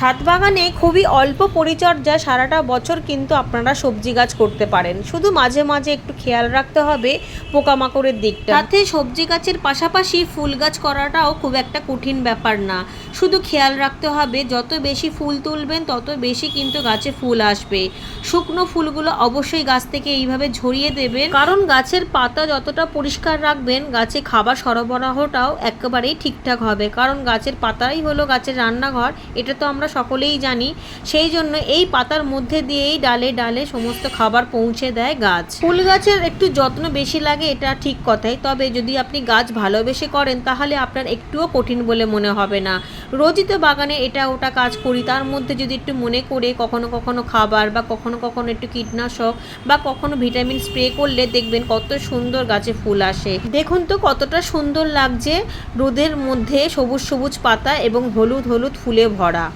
ছাদ বাগানে খুবই অল্প পরিচর্যা সারাটা বছর কিন্তু আপনারা সবজি গাছ করতে পারেন। শুধু মাঝে মাঝে একটু খেয়াল রাখতে হবে পোকামাকড়ের দিকটা। তাতে সবজি গাছের পাশাপাশি ফুল গাছ করাটাও খুব একটা কঠিন ব্যাপার না। শুধু খেয়াল রাখতে হবে, যত বেশি ফুল তুলবেন, তত বেশি কিন্তু গাছে ফুল আসবে। শুকনো ফুলগুলো অবশ্যই গাছ থেকে এইভাবে ঝরিয়ে দেবেন। কারণ গাছের পাতা যতটা পরিষ্কার রাখবেন, গাছে খাবার সরবরাহটাও একেবারেই ঠিকঠাক হবে। কারণ গাছের পাতাই হলো গাছের রান্নাঘর, এটা তো আমরা সকলেই জানি, সেই জন্য এই পাতার মধ্যে দিয়েই ডালে ডালে সমস্ত খাবার পৌঁছে দেয় গাছ। ফুল গাছের একটু যত্ন বেশি লাগে, এটা ঠিক কথাই। তবে যদি আপনি গাছ ভালোবেসে করেন, তাহলে আপনার একটুও কঠিন বলে মনে হবে না। রোজই তো বাগানে এটা ওটা কাজ করি, তার মধ্যে যদি একটু মনে করে কখনো কখনো খাবার বা কখনো কখনো একটু কীটনাশক বা কখনো ভিটামিন স্প্রে করলে দেখবেন কত সুন্দর গাছে ফুল আসে। দেখুন তো কতটা সুন্দর লাগছে রোদের মধ্যে সবুজ সবুজ পাতা এবং হলুদ হলুদ ফুলে ভরা।